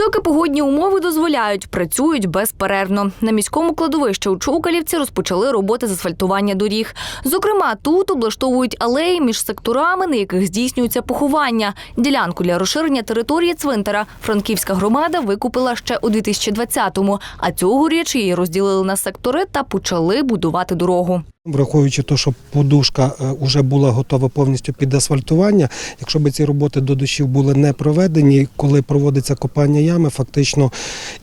Доки погодні умови дозволяють, працюють безперервно. На міському кладовищі у Чукалівці розпочали роботи з асфальтування доріг. Зокрема, тут облаштовують алеї між секторами, на яких здійснюється поховання. Ділянку для розширення території цвинтара франківська громада викупила ще у 2020-му, а цьогоріч її розділили на сектори та почали будувати дорогу. Враховуючи те, що подушка вже була готова повністю під асфальтування, якщо б ці роботи до дощів були не проведені, коли проводиться копання ями, фактично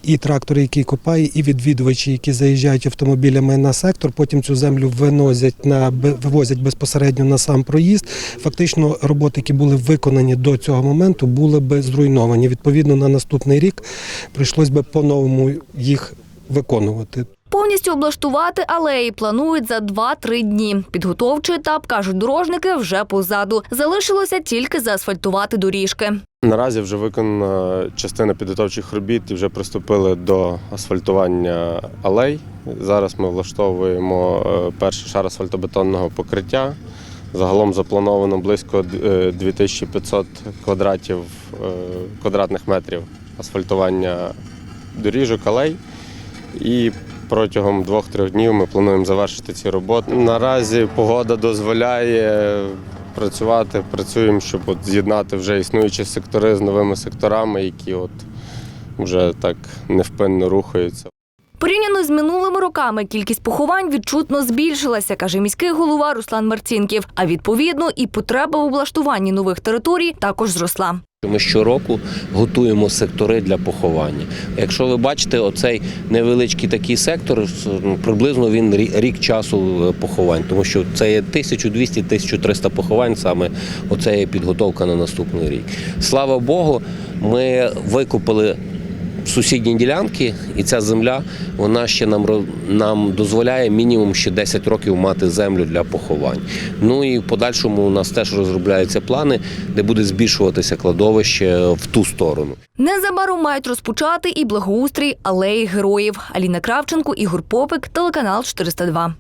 і трактор, який копає, і відвідувачі, які заїжджають автомобілями на сектор, потім цю землю виносять на вивозять безпосередньо на сам проїзд. Фактично, роботи, які були виконані до цього моменту, були би зруйновані. Відповідно, на наступний рік прийшлось би по-новому їх виконувати. Повністю облаштувати алеї планують за 2-3 дні. Підготовчий етап, кажуть дорожники, вже позаду. Залишилося тільки заасфальтувати доріжки. Наразі вже виконана частина підготовчих робіт і вже приступили до асфальтування алей. Зараз ми влаштовуємо е, перший шар асфальтобетонного покриття. Загалом заплановано близько е, 2500 квадратів е, квадратних метрів асфальтування доріжок алей. І протягом двох-трьох днів ми плануємо завершити ці роботи. Наразі погода дозволяє працювати, працюємо, щоб от з'єднати вже існуючі сектори з новими секторами, які от вже так невпинно рухаються. Порівняно з минулими роками кількість поховань відчутно збільшилася, каже міський голова Руслан Марцінків. А відповідно і потреба в облаштуванні нових територій також зросла. Ми щороку готуємо сектори для поховання. Якщо ви бачите, оцей невеличкий такий сектор, ну, приблизно він рік часу е, поховань, тому що це є 1200-1300 поховань, саме оце є підготовка на наступний рік. Слава Богу, ми викупили сусідні ділянки, і ця земля вона ще нам нам дозволяє мінімум ще 10 років мати землю для поховань. Ну і в подальшому у нас теж розробляються плани, де буде збільшуватися кладовище в ту сторону. Незабаром мають розпочати і благоустрій алеї героїв. Аліна Кравченко, Ігор Попик, телеканал 402.